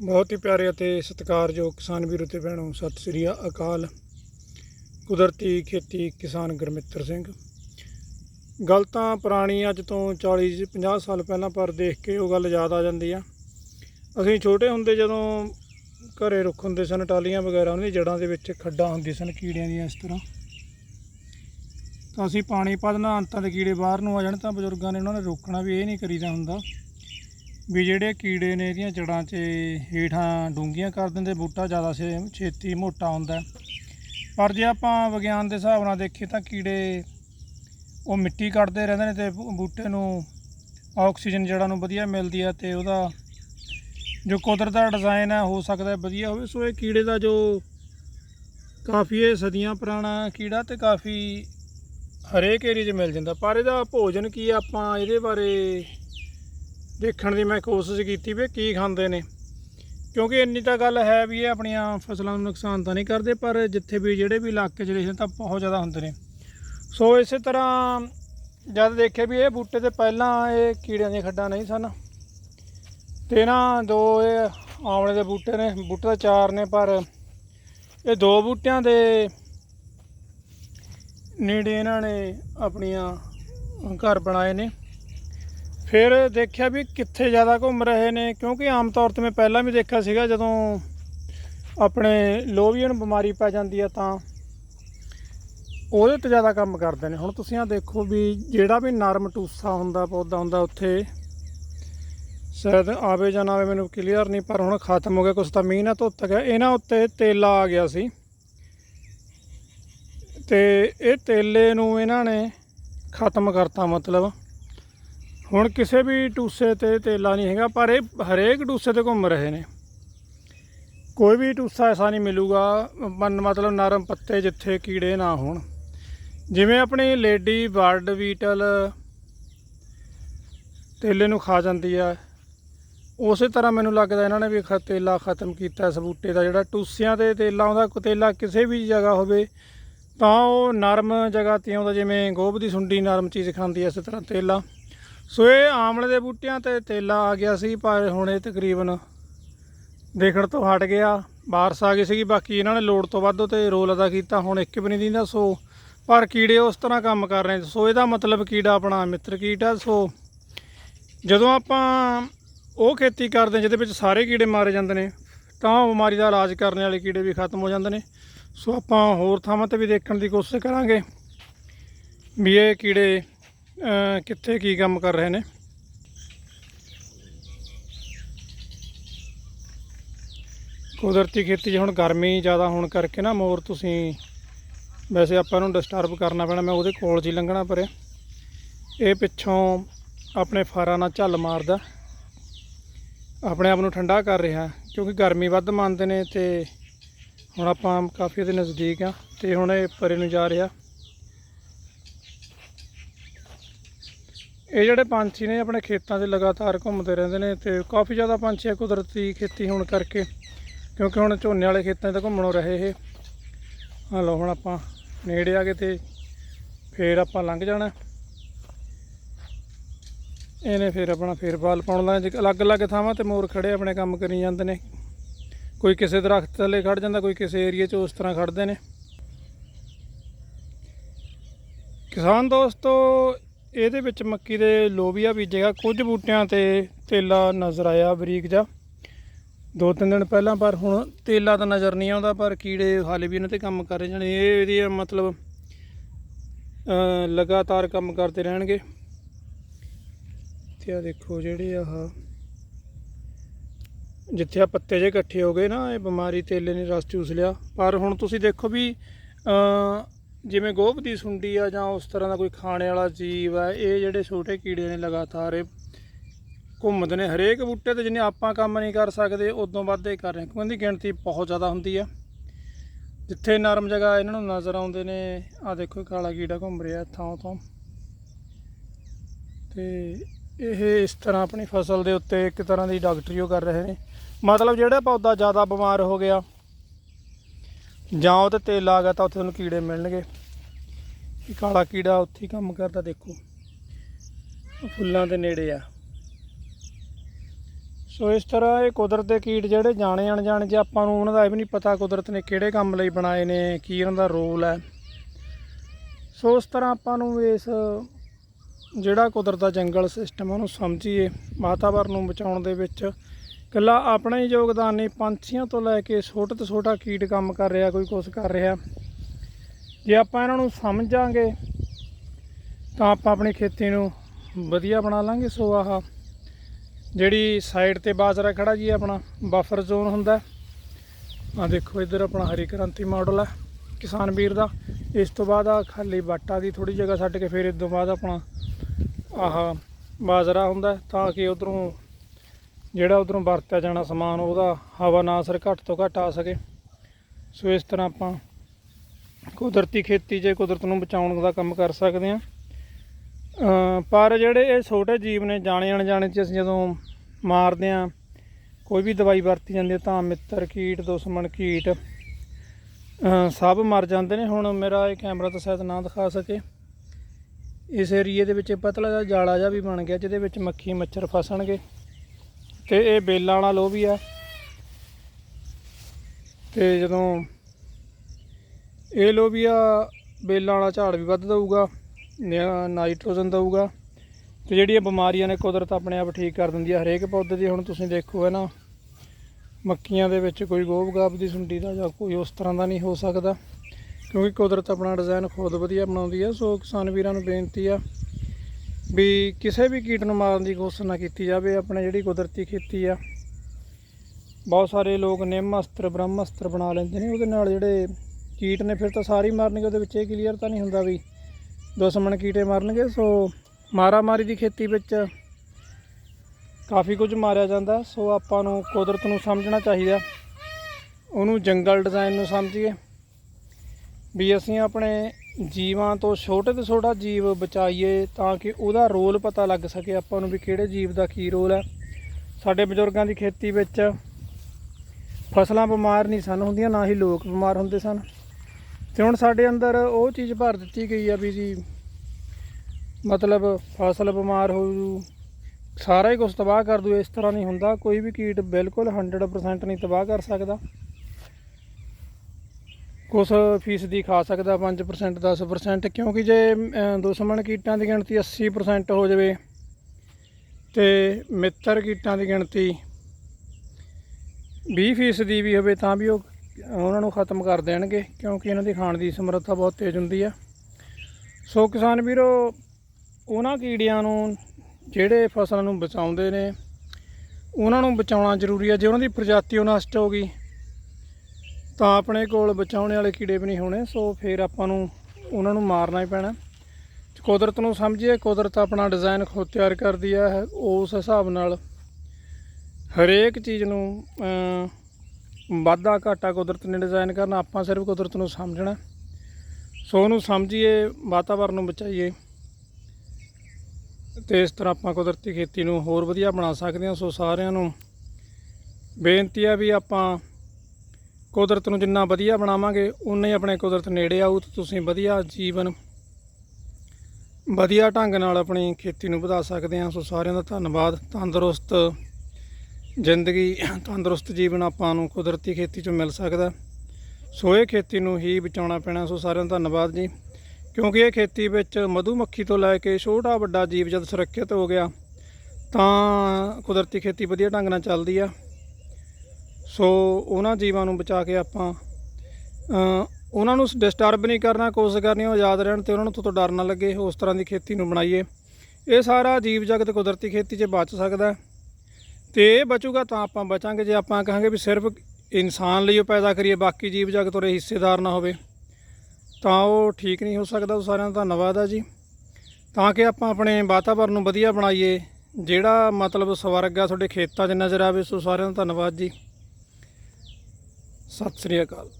ਬਹੁਤ ਹੀ ਪਿਆਰੇ ਅਤੇ ਸਤਿਕਾਰਯੋਗ ਕਿਸਾਨ ਵੀਰੋ ਤੇ ਭੈਣੋ, ਸਤਿ ਸ੍ਰੀ ਅਕਾਲ। ਕੁਦਰਤੀ ਖੇਤੀ ਕਿਸਾਨ ਗੁਰਮਿੱਤਰ ਸਿੰਘ। ਗੱਲ ਤਾਂ ਪੁਰਾਣੀ ਅੱਜ ਤੋਂ 40 50 ਸਾਲ ਪਹਿਲਾਂ, ਪਰ ਦੇਖ ਕੇ ਉਹ ਗੱਲ ਯਾਦ ਆ ਜਾਂਦੀ ਆ। ਅਸੀਂ ਛੋਟੇ ਹੁੰਦੇ ਜਦੋਂ ਘਰੇ ਰੁੱਖ ਹੁੰਦੇ ਸਨ ਟਾਲੀਆਂ ਵਗੈਰਾ, ਉਹਨਾਂ ਦੀ ਜੜ੍ਹਾਂ ਦੇ ਵਿੱਚ ਖੱਡਾਂ ਹੁੰਦੀਆਂ ਸਨ, ਕੀੜਿਆਂ ਦੀਆਂ ਇਸ ਤਰ੍ਹਾਂ। ਤਾਂ ਅਸੀਂ ਪਾਣੀ ਪਾ ਦੇਣਾ ਅੰਤਾਂ ਦੇ ਕੀੜੇ ਬਾਹਰ ਨੂੰ ਆ ਜਾਣ, ਤਾਂ ਬਜ਼ੁਰਗਾਂ ਨੇ ਉਹਨਾਂ ਨੇ ਰੋਕਣਾ ਵੀ ਇਹ ਨਹੀਂ ਕਰੀਦਾ ਹੁੰਦਾ। ਵੀ ਜਿਹੜੇ ਕੀੜੇ ਨੇ ਇਹਦੀਆਂ ਜੜਾਂ 'ਚ ਹੇਠਾਂ ਡੂੰਘੀਆਂ ਕਰ ਦਿੰਦੇ ਬੂਟਾ ਜ਼ਿਆਦਾ ਛੇ- ਛੇਤੀ ਮੋਟਾ ਹੁੰਦਾ। ਪਰ ਜੇ ਆਪਾਂ ਵਿਗਿਆਨ ਦੇ ਹਿਸਾਬ ਨਾਲ ਦੇਖੀਏ ਤਾਂ ਕੀੜੇ ਉਹ ਮਿੱਟੀ ਕੱਢਦੇ ਰਹਿੰਦੇ ਨੇ ਤੇ ਬੂਟੇ ਨੂੰ ਆਕਸੀਜਨ ਜੜਾਂ ਨੂੰ ਵਧੀਆ ਮਿਲਦੀ ਹੈ ਤੇ ਉਹਦਾ ਜੋ ਕੁਦਰਤ ਦਾ ਡਿਜ਼ਾਈਨ ਹੈ ਹੋ ਸਕਦਾ ਵਧੀਆ ਹੋਵੇ। ਸੋ ਇਹ ਕੀੜੇ ਦਾ ਜੋ ਕਾਫੀ ਇਹ ਸਦੀਆਂ ਪੁਰਾਣਾ ਕੀੜਾ ਤੇ ਕਾਫੀ ਹਰੇਕ ਏਰੀਏ 'ਚ ਮਿਲ ਜਾਂਦਾ। ਪਰ ਇਹਦਾ ਭੋਜਨ ਕੀ ਆ, ਆਪਾਂ ਇਹਦੇ ਬਾਰੇ ਦੇਖਣ ਦੀ ਮੈਂ ਕੋਸ਼ਿਸ਼ ਕੀਤੀ ਵੀ ਕੀ ਖਾਂਦੇ ਨੇ। ਕਿਉਂਕਿ ਇੰਨੀ ਤਾਂ ਗੱਲ ਹੈ ਵੀ ਇਹ ਆਪਣੀਆਂ ਫਸਲਾਂ ਨੂੰ ਨੁਕਸਾਨ ਤਾਂ ਨਹੀਂ ਕਰਦੇ, ਪਰ ਜਿੱਥੇ ਵੀ ਜਿਹੜੇ ਵੀ ਇਲਾਕੇ 'ਚ ਰਹੇ ਤਾਂ ਬਹੁਤ ਜ਼ਿਆਦਾ ਹੁੰਦੇ ਨੇ। ਸੋ ਇਸੇ ਤਰ੍ਹਾਂ ਜਦ ਦੇਖੇ ਵੀ ਇਹ ਬੂਟੇ ਤੇ ਪਹਿਲਾਂ ਇਹ ਕੀੜਿਆਂ ਦੀਆਂ ਖੱਡਾਂ ਨਹੀਂ ਸਨ, ਤੇ ਨਾ ਦੋ ਇਹ ਆਮਲੇ ਦੇ ਬੂਟੇ ਨੇ, ਬੂਟੇ ਤਾਂ ਚਾਰ ਨੇ, ਪਰ ਇਹ ਦੋ ਬੂਟਿਆਂ ਦੇ ਨੇੜੇ ਇਹਨਾਂ ਨੇ ਆਪਣੀਆਂ ਘਰ ਬਣਾਏ ਨੇ। ਫਿਰ ਦੇਖਿਆ ਵੀ ਕਿੱਥੇ ਜ਼ਿਆਦਾ ਘੁੰਮ ਰਹੇ ਨੇ, ਕਿਉਂਕਿ ਆਮ ਤੌਰ ਤੇ ਮੈਂ ਪਹਿਲਾਂ ਵੀ ਦੇਖਿਆ ਸੀਗਾ ਜਦੋਂ ਆਪਣੇ ਲੋਵੀਅਨ ਬਿਮਾਰੀ ਪੈ ਜਾਂਦੀ ਆ ਤਾਂ ਉਹਦੇ ਤੇ ਜ਼ਿਆਦਾ ਕੰਮ ਕਰਦੇ ਨੇ। ਹੁਣ ਤੁਸੀਂ ਆ ਦੇਖੋ ਵੀ ਜਿਹੜਾ ਵੀ ਨਰਮ ਟੂਸਾ ਹੁੰਦਾ, ਪੌਦਾ ਹੁੰਦਾ ਉੱਥੇ, ਸ਼ਾਇਦ ਆਵੇ ਜਾਂ ਨਾ ਆਵੇ ਮੈਨੂੰ ਕਲੀਅਰ ਨਹੀਂ, ਪਰ ਹੁਣ ਖਤਮ ਹੋ ਗਿਆ, ਕੁਛ ਤਾਂ ਮੀਂਹ ਨਾਲ ਧੁੱਤ ਗਿਆ। ਇਹਨਾਂ ਉੱਤੇ ਤੇਲਾ ਆ ਗਿਆ ਸੀ। ਤੇ ਇਹ ਤੇਲੇ ਨੂੰ ਇਹਨਾਂ ਨੇ ਖਤਮ ਕਰਤਾ ਮਤਲਬ। ਹੁਣ ਕਿਸੇ ਵੀ ਟੂਸੇ ਤੇ ਤੇਲਾ ਨਹੀਂ ਹੈਗਾ, ਪਰ ਇਹ ਹਰੇਕ ਟੂਸੇ ਤੇ ਘੁੰਮ ਰਹੇ ਨੇ। ਕੋਈ ਵੀ ਟੂਸਾ ਐਸਾ ਨਹੀਂ ਮਿਲੂਗਾ, ਮਨ- ਮਤਲਬ ਨਰਮ ਪੱਤੇ ਜਿੱਥੇ ਕੀੜੇ ਨਾ ਹੋਣ। ਜਿਵੇਂ ਆਪਣੀ ਲੇਡੀ ਬਰਡ ਬੀਟਲ ਤੇਲੇ ਨੂੰ ਖਾ ਜਾਂਦੀ ਆ, ਉਸੇ ਤਰ੍ਹਾਂ ਮੈਨੂੰ ਲੱਗਦਾ ਇਹਨਾਂ ਨੇ ਵੀ ਖ, ਤੇਲਾ ਖਤਮ ਕੀਤਾ ਇਸ ਬੂਟੇ ਦਾ। ਜਿਹੜਾ ਟੂਸਿਆਂ ਤੇ ਤੇਲਾ ਆਉਂਦਾ ਤੇਲਾ ਕਿਸੇ ਵੀ ਜਗ੍ਹਾ ਹੋਵੇ, ਤਾਂ ਉਹ ਨਰਮ ਜਗ੍ਹਾ ਤੇ ਆਉਂਦਾ, ਜਿਵੇਂ ਗੋਭ ਦੀ ਸੁੰਡੀ ਨਰਮ ਚੀਜ਼ ਖਾਂਦੀ ਐ ਇਸੇ ਤਰ੍ਹਾਂ ਤੇਲਾ। ਸੋ ਇਹ ਆਮਲੇ ਦੇ ਬੂਟਿਆਂ ਤੇ ਤੇਲਾ ਆ ਗਿਆ ਸੀ, ਪਰ ਹੁਣ ਇਹ ਤਕਰੀਬਨ ਦੇਖਣ ਤੋਂ ਹਟ ਗਿਆ। ਬਾਰਸ ਆ ਗਈ ਸੀਗੀ, ਬਾਕੀ ਇਹਨਾਂ ਨੇ ਲੋੜ ਤੋਂ ਵੱਧ ਉਹ ਤੇ ਰੋਲ ਅਦਾ ਕੀਤਾ। ਹੁਣ ਇੱਕ ਵੀ ਨਹੀਂ ਦਿੰਦਾ, ਸੋ ਪਰ ਕੀੜੇ ਉਸ ਤਰ੍ਹਾਂ ਕੰਮ ਕਰ ਰਹੇ ਸੋ ਇਹਦਾ ਮਤਲਬ ਕੀੜਾ ਆਪਣਾ ਮਿੱਤਰ ਕੀਟ ਆ। ਸੋ ਜਦੋਂ ਆਪਾਂ ਉਹ ਖੇਤੀ ਕਰਦੇ ਜਿਹਦੇ ਵਿੱਚ ਸਾਰੇ ਕੀੜੇ ਮਾਰੇ ਜਾਂਦੇ ਨੇ, ਤਾਂ ਉਹ ਬਿਮਾਰੀ ਦਾ ਇਲਾਜ ਕਰਨ ਵਾਲੇ ਕੀੜੇ ਵੀ ਖਤਮ ਹੋ ਜਾਂਦੇ ਨੇ। ਸੋ ਆਪਾਂ ਹੋਰ ਥਾਵਾਂ ਤੇ ਵੀ ਦੇਖਣ ਦੀ ਕੋਸ਼ਿਸ਼ ਕਰਾਂਗੇ ਵੀ ਇਹ ਕੀੜੇ ਕਿੱਥੇ ਕੀ ਕੰਮ ਕਰ ਰਹੇ ਨੇ? ਕੁਦਰਤੀ ਖੇਤੀ 'ਚ ਹੁਣ ਗਰਮੀ ਜ਼ਿਆਦਾ ਹੋਣ ਕਰਕੇ ਨਾ ਮੋਰ ਤੁਸੀਂ ਵੈਸੇ ਆਪਾਂ ਨੂੰ ਡਿਸਟਰਬ ਕਰਨਾ ਪੈਣਾ, ਮੈਂ ਉਹਦੇ ਕੋਲ 'ਚ ਹੀ ਲੰਘਣਾ ਪਰੇ। ਇਹ ਪਿੱਛੋਂ ਆਪਣੇ ਫਾਰਾਂ ਨਾਲ ਝੱਲ ਮਾਰਦਾ। ਆਪਣੇ ਆਪ ਨੂੰ ਠੰਡਾ ਕਰ ਰਿਹਾ, ਕਿਉਂਕਿ ਗਰਮੀ ਵੱਧ ਮੰਨਦੇ ਨੇ ਤੇ ਹੁਣ ਆਪਾਂ ਕਾਫੀ ਦੇ ਨਜ਼ਦੀਕ ਆ ਤੇ ਹੁਣ ਇਹ ਪਰੇ ਨੂੰ ਜਾ ਰਿਹਾ। ਇਹ ਜਿਹੜੇ ਪੰਛੀ ਨੇ ਆਪਣੇ ਖੇਤਾਂ 'ਚ ਲਗਾਤਾਰ ਘੁੰਮਦੇ ਰਹਿੰਦੇ ਨੇ ਤੇ ਕਾਫੀ ਜ਼ਿਆਦਾ ਪੰਛੀ ਆ ਕੁਦਰਤੀ ਖੇਤੀ ਹੋਣ ਕਰਕੇ, ਕਿਉਂਕਿ ਹੁਣ ਝੋਨੇ ਵਾਲੇ ਖੇਤਾਂ 'ਚ ਤਾਂ ਘੁੰਮਣੋਂ ਰਹੇ ਇਹ। ਆ ਲਓ ਹੁਣ ਆਪਾਂ ਨੇੜੇ ਆ ਗਏ ਤੇ ਫੇਰ ਆਪਾਂ ਲੰਘ ਜਾਣਾ। ਇਹਨੇ ਫਿਰ ਆਪਣਾ ਫੇਰ ਬਾਲ ਪਾਉਣ ਲੱਗ ਅਲੱਗ-ਅਲੱਗ ਥਾਵਾਂ ਤੇ ਮੋਰ ਖੜੇ ਆਪਣੇ ਕੰਮ ਕਰੀ ਜਾਂਦੇ ਨੇ। ਕੋਈ ਕਿਸੇ ਦਰਖਤ ਥੱਲੇ ਖੜ ਜਾਂਦਾ, ਕੋਈ ਕਿਸੇ ਏਰੀਏ 'ਚ ਉਸ ਤਰ੍ਹਾਂ ਖੜਦੇ ਨੇ। ਕਿਸਾਨ ਦੋਸਤੋ ਇਹਦੇ ਵਿੱਚ ਮੱਕੀ ਦੇ ਲੋਬੀਆ ਬੀਜੇਗਾ ਕੁਝ ਬੂਟਿਆਂ ਤੇ ਤੇਲਾ ਨਜ਼ਰ ਆਇਆ ਬਰੀਕ ਜਾ ਦੋ ਤਿੰਨ ਦਿਨ ਪਹਿਲਾਂ, ਪਰ ਹੁਣ ਤੇਲਾ ਤਾਂ ਨਜ਼ਰ ਨਹੀਂ ਆਉਂਦਾ, ਪਰ ਕੀੜੇ ਹਾਲੇ ਵੀ ਇਹਨਾਂ ਤੇ ਕੰਮ ਕਰ ਰਹੇ ਜਾਣੇ। ਇਹ ਇਹਦੀ ਮਤਲਬ ਲਗਾਤਾਰ ਕੰਮ ਕਰਦੇ ਰਹਿਣਗੇ। ਤੇ ਆ ਦੇਖੋ ਜਿਹੜੇ ਆਹ, ਜਿੱਥੇ ਆ ਪੱਤੇ ਜੇ ਇਕੱਠੇ ਹੋ ਗਏ ਨਾ, ਇਹ ਬਿਮਾਰੀ ਤੇਲੇ ਨੇ ਰਸ ਚੂਸ ਲਿਆ। ਪਰ ਹੁਣ ਤੁਸੀਂ ਦੇਖੋ ਵੀ ਜਿਵੇਂ ਗੋਭ ਦੀ ਸੁੰਡੀ ਆ ਜਾਂ ਉਸ ਤਰ੍ਹਾਂ ਦਾ ਕੋਈ ਖਾਣੇ ਵਾਲਾ ਜੀਵ ਆ, ਇਹ ਜਿਹੜੇ ਛੋਟੇ ਕੀੜੇ ਨੇ ਲਗਾਤਾਰ, ਇਹ ਘੁੰਮਦੇ ਨੇ ਹਰੇਕ ਬੂਟੇ ਤੇ ਜਿੰਨੇ ਆਪਾਂ ਕੰਮ ਨਹੀਂ ਕਰ ਸਕਦੇ, ਉਦੋਂ ਵੱਧ ਇਹ ਕਰ ਰਹੇ ਕਿਉਂਕਿ ਗਿਣਤੀ ਬਹੁਤ ਜ਼ਿਆਦਾ ਹੁੰਦੀ ਆ। ਜਿੱਥੇ ਨਰਮ ਜਗ੍ਹਾ ਇਹਨਾਂ ਨੂੰ ਨਜ਼ਰ ਆਉਂਦੇ ਨੇ ਆ ਦੇਖੋ ਕਾਲਾ ਕੀੜਾ ਘੁੰਮ ਰਿਹਾ ਥਾਂ ਤੋਂ ਤੇ ਇਹ ਇਸ ਤਰ੍ਹਾਂ ਆਪਣੀ ਫਸਲ ਦੇ ਉੱਤੇ ਇੱਕ ਤਰ੍ਹਾਂ ਦੀ ਡਾਕਟਰੀ ਉਹ ਕਰ ਰਹੇ ਨੇ। ਮਤਲਬ ਜਿਹੜਾ ਪੌਦਾ ਜ਼ਿਆਦਾ ਬਿਮਾਰ ਹੋ ਗਿਆ ਜਾਂ ਉਹ ਤੇ ਤੇਲ ਆ ਗਿਆ ਤਾਂ ਉੱਥੇ ਤੁਹਾਨੂੰ ਕੀੜੇ ਮਿਲਣਗੇ। ਇਹ ਕਾਲਾ ਕੀੜਾ ਉੱਥੇ ਹੀ ਕੰਮ ਕਰਦਾ ਦੇਖੋ। ਫੁੱਲਾਂ ਦੇ ਨੇੜੇ ਆ। ਸੋ ਇਸ ਤਰ੍ਹਾਂ ਇਹ ਕੁਦਰਤ ਦੇ ਕੀਟ ਜਿਹੜੇ ਜਾਣੇ ਅਣਜਾਣੇ ਜੇ ਆਪਾਂ ਨੂੰ ਉਹਨਾਂ ਦਾ ਇਹ ਵੀ ਨਹੀਂ ਪਤਾ ਕੁਦਰਤ ਨੇ ਕਿਹੜੇ ਕੰਮ ਲਈ ਬਣਾਏ ਨੇ, ਕੀ ਉਹਨਾਂ ਦਾ ਰੋਲ ਹੈ। ਸੋ ਉਸ ਤਰ੍ਹਾਂ ਆਪਾਂ ਨੂੰ ਇਸ ਜਿਹੜਾ ਕੁਦਰਤ ਦਾ ਜੰਗਲ ਸਿਸਟਮ ਉਹਨੂੰ ਸਮਝੀਏ, ਵਾਤਾਵਰਨ ਨੂੰ ਬਚਾਉਣ ਦੇ ਵਿੱਚ। ਇਕੱਲਾ ਆਪਣਾ ਹੀ ਯੋਗਦਾਨ ਨਹੀਂ, ਪੰਛੀਆਂ ਤੋਂ ਲੈ ਕੇ ਛੋਟੇ ਤੋਂ ਛੋਟਾ ਕੀਟ ਕੰਮ ਕਰ ਰਿਹਾ, ਕੋਈ ਕੁਛ ਕਰ ਰਿਹਾ। ਜੇ ਆਪਾਂ ਇਹਨਾਂ ਨੂੰ ਸਮਝਾਂਗੇ, ਤਾਂ ਆਪਾਂ ਆਪਣੀ ਖੇਤੀ ਨੂੰ ਵਧੀਆ ਬਣਾ ਲਾਂਗੇ। ਸੋ ਆਹ ਜਿਹੜੀ ਸਾਈਡ ਤੇ ਬਾਜਰਾ ਖੜਾ ਜੀ ਆਪਣਾ ਬਫਰ ਜ਼ੋਨ ਹੁੰਦਾ। ਆ ਦੇਖੋ ਇੱਧਰ ਆਪਣਾ ਹਰੀ ਕ੍ਰਾਂਤੀ ਮਾਡਲ ਹੈ ਕਿਸਾਨ ਵੀਰ ਦਾ। ਇਸ ਤੋਂ ਬਾਅਦ ਆ ਖਾਲੀ ਬਾਟਾ ਦੀ ਥੋੜੀ ਜਗ੍ਹਾ ਛੱਡ ਕੇ ਫਿਰ ਇਸ ਤੋਂ ਬਾਅਦ ਆਪਣਾ ਆਹ ਬਾਜਰਾ ਹੁੰਦਾ, ਤਾਂ ਕਿ ਉਧਰੋਂ ਜਿਹੜਾ ਉਧਰੋਂ ਵਰਤਿਆ ਜਾਣਾ ਸਮਾਨ, ਉਹਦਾ ਹਵਾ ਨਾ ਅਸਰ ਘੱਟ ਤੋਂ ਘੱਟ ਆ ਸਕੇ। ਸੋ ਇਸ ਤਰ੍ਹਾਂ ਆਪਾਂ ਕੁਦਰਤੀ ਖੇਤੀ 'ਚ ਕੁਦਰਤ ਨੂੰ ਬਚਾਉਣ ਦਾ ਕੰਮ ਕਰ ਸਕਦੇ ਹਾਂ। ਪਰ ਜਿਹੜੇ ਇਹ ਛੋਟੇ ਜੀਵ ਨੇ, ਜਾਣੇ ਅਣਜਾਣੇ 'ਚ ਅਸੀਂ ਜਦੋਂ ਮਾਰਦੇ ਹਾਂ, ਕੋਈ ਵੀ ਦਵਾਈ ਵਰਤੀ ਜਾਂਦੀ ਹੈ, ਤਾਂ ਮਿੱਤਰ, ਕੀਟ, ਦੁਸ਼ਮਣ, ਕੀਟ ਸਭ ਮਰ ਜਾਂਦੇ ਨੇ। ਹੁਣ ਮੇਰਾ ਇਹ ਕੈਮਰਾ ਤਾਂ ਸ਼ਾਇਦ ਨਾ ਦਿਖਾ ਸਕੇ। ਇਸ ਏਰੀਏ ਦੇ ਵਿੱਚ ਪਤਲਾ ਜਿਹਾ ਜਾਲਾ ਜਿਹਾ ਵੀ ਬਣ ਗਿਆ, ਜਿਹਦੇ ਵਿੱਚ ਮੱਖੀ, ਮੱਛਰ ਫਸਣਗੇ। ਤੇ ਇਹ ਬੇਲਾਂ ਵਾਲਾ ਲੋਹ ਵੀ ਆ ਤੇ ਜਦੋਂ ਇਹ ਲੋਬੀਆ ਬੇਲਾਂ ਵਾਲਾ ਝਾੜ ਵੀ ਵੱਧ ਦਊਗਾ, ਨਿਆ- ਨਾਈਟ੍ਰੋਜਨ ਦਊਗਾ। ਤੇ ਜਿਹੜੀਆਂ ਬਿਮਾਰੀਆਂ ਨੇ ਕੁਦਰਤ ਆਪਣੇ ਆਪ ਠੀਕ ਕਰ ਦਿੰਦੀ ਹੈ ਹਰੇਕ ਪੌਦੇ ਦੀ ਹੁਣ ਤੁਸੀਂ ਦੇਖੋ ਹੈ ਨਾ, ਮੱਕੀਆਂ ਦੇ ਵਿੱਚ ਕੋਈ ਗੋਬ ਦੀ ਸੁੰਡੀ ਦਾ ਜਾਂ ਕੋਈ ਉਸ ਤਰ੍ਹਾਂ ਦਾ ਨਹੀਂ ਹੋ ਸਕਦਾ, ਕਿਉਂਕਿ ਕੁਦਰਤ ਆਪਣਾ ਡਿਜ਼ਾਈਨ ਖੁਦ ਵਧੀਆ ਬਣਾਉਂਦੀ ਹੈ ਸੋ ਕਿਸਾਨ ਵੀਰਾਂ ਨੂੰ ਬੇਨਤੀ ਆ ਵੀ ਕਿਸੇ ਵੀ ਕੀਟ ਨੂੰ ਮਾਰਨ ਦੀ ਕੋਸ਼ਿਸ਼ ਨਾ ਕੀਤੀ ਜਾਵੇ, ਆਪਣੇ ਜਿਹੜੀ ਕੁਦਰਤੀ ਖੇਤੀ ਆ। ਬਹੁਤ ਸਾਰੇ ਲੋਕ ਨਿੰਮ ਅਸਤਰ, ਬ੍ਰਹਮ ਅਸਤਰ ਬਣਾ ਲੈਂਦੇ ਨੇ, ਉਹਦੇ ਨਾਲ ਜਿਹੜੇ ਕੀਟ ਨੇ ਫਿਰ ਤਾਂ ਸਾਰੀ ਹੀ ਮਾਰਨਗੇ, ਉਹਦੇ ਵਿੱਚ ਇਹ ਕਲੀਅਰ ਤਾਂ ਨਹੀਂ ਹੁੰਦਾ ਵੀ ਦੁਸ਼ਮਣ ਕੀਟੇ ਮਾਰਨਗੇ, ਸੋ ਮਾਰਾ ਮਾਰੀ ਦੀ ਖੇਤੀ ਵਿੱਚ ਕਾਫੀ ਕੁਝ ਮਾਰਿਆ ਜਾਂਦਾ, ਸੋ ਆਪਾਂ ਨੂੰ ਕੁਦਰਤ ਨੂੰ ਸਮਝਣਾ ਚਾਹੀਦਾ। ਉਹਨੂੰ ਜੰਗਲ ਡਿਜ਼ਾਈਨ ਨੂੰ ਸਮਝੀਏ। ਵੀ ਅਸੀਂ ਆਪਣੇ ਜੀਵਾਂ ਤੋਂ ਛੋਟੇ ਤੋਂ ਛੋਟਾ ਜੀਵ ਬਚਾਈਏ ਤਾਂ ਕਿ ਉਹਦਾ ਰੋਲ ਪਤਾ ਲੱਗ ਸਕੇ ਆਪਾਂ ਨੂੰ ਵੀ ਕਿਹੜੇ ਜੀਵ ਦਾ ਕੀ ਰੋਲ ਹੈ। ਸਾਡੇ ਬਜ਼ੁਰਗਾਂ ਦੀ ਖੇਤੀ ਵਿੱਚ ਫਸਲਾਂ ਬਿਮਾਰ ਨਹੀਂ ਸਨ ਹੁੰਦੀਆਂ, ਨਾ ਹੀ ਲੋਕ ਬਿਮਾਰ ਹੁੰਦੇ ਸਨ। ਤੇ ਹੁਣ ਸਾਡੇ ਅੰਦਰ ਉਹ ਚੀਜ਼ ਭਰ ਦਿੱਤੀ ਗਈ ਆ ਵੀ ਜੀ, ਮਤਲਬ ਫਸਲ ਬਿਮਾਰ ਹੋ ਜੂ, ਸਾਰਾ ਹੀ ਕੁਝ ਤਬਾਹ ਕਰ ਦੂ, ਇਸ ਤਰ੍ਹਾਂ ਨਹੀਂ ਹੁੰਦਾ, ਕੋਈ ਵੀ ਕੀਟ ਬਿਲਕੁਲ 100% ਨਹੀਂ ਤਬਾਹ ਕਰ ਸਕਦਾ। ਕੁਛ ਫੀਸਦੀ ਖਾ ਸਕਦਾ 5% 10% ਕਿਉਂਕਿ ਜੇ ਦੁਸ਼ਮਣ ਕੀਟਾਂ ਦੀ ਗਿਣਤੀ 80% ਹੋ ਜਾਵੇ, ਤੇ ਮਿੱਤਰ ਕੀਟਾਂ ਦੀ ਗਿਣਤੀ 20 ਫੀਸਦੀ ਵੀ ਹੋਵੇ ਤਾਂ ਵੀ ਉਹ ਉਹਨਾਂ ਨੂੰ ਖਤਮ ਕਰ ਦੇਣਗੇ, ਕਿਉਂਕਿ ਇਹਨਾਂ ਦੀ ਖਾਣ ਦੀ ਸਮਰੱਥਾ ਬਹੁਤ ਤੇਜ਼ ਹੁੰਦੀ ਆ। ਸੋ ਕਿਸਾਨ ਵੀਰੋ, ਉਹਨਾਂ ਕੀੜਿਆਂ ਨੂੰ ਜਿਹੜੇ ਫਸਲਾਂ ਨੂੰ ਬਚਾਉਂਦੇ ਨੇ, ਉਹਨਾਂ ਨੂੰ ਬਚਾਉਣਾ ਜ਼ਰੂਰੀ ਹੈ ਜੇ ਉਹਨਾਂ ਦੀ ਪ੍ਰਜਾਤੀ ਉਹ ਨਸ਼ਟ ਹੋ ਗਈ, ਤਾਂ ਆਪਣੇ ਕੋਲ ਬਚਾਉਣ ਵਾਲੇ ਕੀੜੇ ਵੀ ਨਹੀਂ ਹੋਣੇ, ਸੋ ਫਿਰ ਆਪਾਂ ਨੂੰ ਉਹਨਾਂ ਨੂੰ ਮਾਰਨਾ ਹੀ ਪੈਣਾ। ਕੁਦਰਤ ਨੂੰ ਸਮਝੀਏ, ਕੁਦਰਤ ਆਪਣਾ ਡਿਜ਼ਾਈਨ ਖੁਦ ਤਿਆਰ ਕਰਦੀ ਹੈ ਉਸ ਹਿਸਾਬ ਨਾਲ ਹਰੇਕ ਚੀਜ਼ ਨੂੰ ਵਾਧਾ ਘਾਟਾ ਕੁਦਰਤ ਨੇ ਡਿਜ਼ਾਈਨ ਕਰਨਾ, ਆਪਾਂ ਸਿਰਫ ਕੁਦਰਤ ਨੂੰ ਸਮਝਣਾ। ਸੋ ਉਹਨੂੰ ਸਮਝੀਏ, ਵਾਤਾਵਰਨ ਨੂੰ ਬਚਾਈਏ। ਤੇ ਇਸ ਤਰ੍ਹਾਂ ਆਪਾਂ ਕੁਦਰਤੀ ਖੇਤੀ ਨੂੰ ਹੋਰ ਵਧੀਆ ਬਣਾ ਸਕਦੇ ਹਾਂ। ਸੋ ਸਾਰਿਆਂ ਨੂੰ ਬੇਨਤੀ ਆ ਵੀ ਆਪਾਂ ਕੁਦਰਤ ਨੂੰ ਜਿੰਨਾ ਵਧੀਆ ਬਣਾਵਾਂਗੇ ਉਨਾ ਹੀ ਆਪਣੇ ਕੁਦਰਤ ਨੇੜੇ ਆਊ ਤੇ ਤੁਸੀਂ ਵਧੀਆ ਜੀਵਨ, ਵਧੀਆ ਢੰਗ ਨਾਲ ਆਪਣੀ ਖੇਤੀ ਨੂੰ ਵਧਾ ਸਕਦੇ ਹਾਂ। ਸੋ ਸਾਰਿਆਂ ਦਾ ਧੰਨਵਾਦ। ਤੰਦਰੁਸਤ ਜ਼ਿੰਦਗੀ ਤੰਦਰੁਸਤ ਜੀਵਨ ਆਪਾਂ ਨੂੰ ਕੁਦਰਤੀ ਖੇਤੀ ਚੋਂ ਮਿਲ ਸਕਦਾ ਸੋ ਇਹ ਖੇਤੀ ਨੂੰ ਹੀ ਬਚਾਉਣਾ ਪੈਣਾ ਸੋ ਸਾਰਿਆਂ ਦਾ ਧੰਨਵਾਦ ਜੀ। ਕਿਉਂਕਿ ਇਹ ਖੇਤੀ ਵਿੱਚ ਮਧੂਮੱਖੀ ਤੋਂ ਲੈ ਕੇ ਛੋਟਾ ਵੱਡਾ ਜੀਵ ਜਦ ਸੁਰੱਖਿਅਤ ਹੋ ਗਿਆ, ਤਾਂ ਕੁਦਰਤੀ ਖੇਤੀ ਵਧੀਆ ਢੰਗ ਨਾਲ ਚੱਲਦੀ ਆ। ਸੋ ਉਹਨਾਂ ਜੀਵਾਂ ਨੂੰ ਬਚਾ ਕੇ ਆਪਾਂ ਉਹਨਾਂ ਨੂੰ ਡਿਸਟਰਬ ਨਹੀਂ ਕਰਨਾ, ਕੋਸ਼ਿਸ਼ ਕਰਨੀ ਉਹ ਯਾਦ ਰਹਿਣ ਤੇ ਉਹਨਾਂ ਨੂੰ ਤੋਂ ਡਰ ਨਾ ਲੱਗੇ, ਉਸ ਤਰ੍ਹਾਂ ਦੀ ਖੇਤੀ ਨੂੰ ਬਣਾਈਏ। ਇਹ ਸਾਰਾ ਜੀਵ ਜਗਤ ਕੁਦਰਤੀ ਖੇਤੀ 'ਚ ਬਚ ਸਕਦਾ ਤੇ ਇਹ ਬਚੂਗਾ ਤਾਂ ਆਪਾਂ ਬਚਾਂਗੇ, ਜੇ ਆਪਾਂ ਕਹਾਂਗੇ ਵੀ ਸਿਰਫ ਇਨਸਾਨ ਲਈ ਉਹ ਪੈਦਾ ਕਰੀਏ, ਬਾਕੀ ਜੀਵ ਜਗਤ ਉਹਦੇ ਹਿੱਸੇਦਾਰ ਨਾ ਹੋਵੇ, ਤਾਂ ਉਹ ਠੀਕ ਨਹੀਂ ਹੋ ਸਕਦਾ। ਉਹ ਸਾਰਿਆਂ ਦਾ ਧੰਨਵਾਦ ਆ ਜੀ। ਤਾਂ ਕਿ ਆਪਾਂ ਆਪਣੇ ਵਾਤਾਵਰਨ ਨੂੰ ਵਧੀਆ ਬਣਾਈਏ, ਜਿਹੜਾ ਮਤਲਬ ਸਵਰਗ ਆ, ਤੁਹਾਡੇ ਖੇਤਾਂ 'ਚ ਨਜ਼ਰ ਆਵੇ, ਸੋ ਸਾਰਿਆਂ ਦਾ ਧੰਨਵਾਦ ਜੀ। ਸਤਿ ਸ੍ਰੀ ਅਕਾਲ।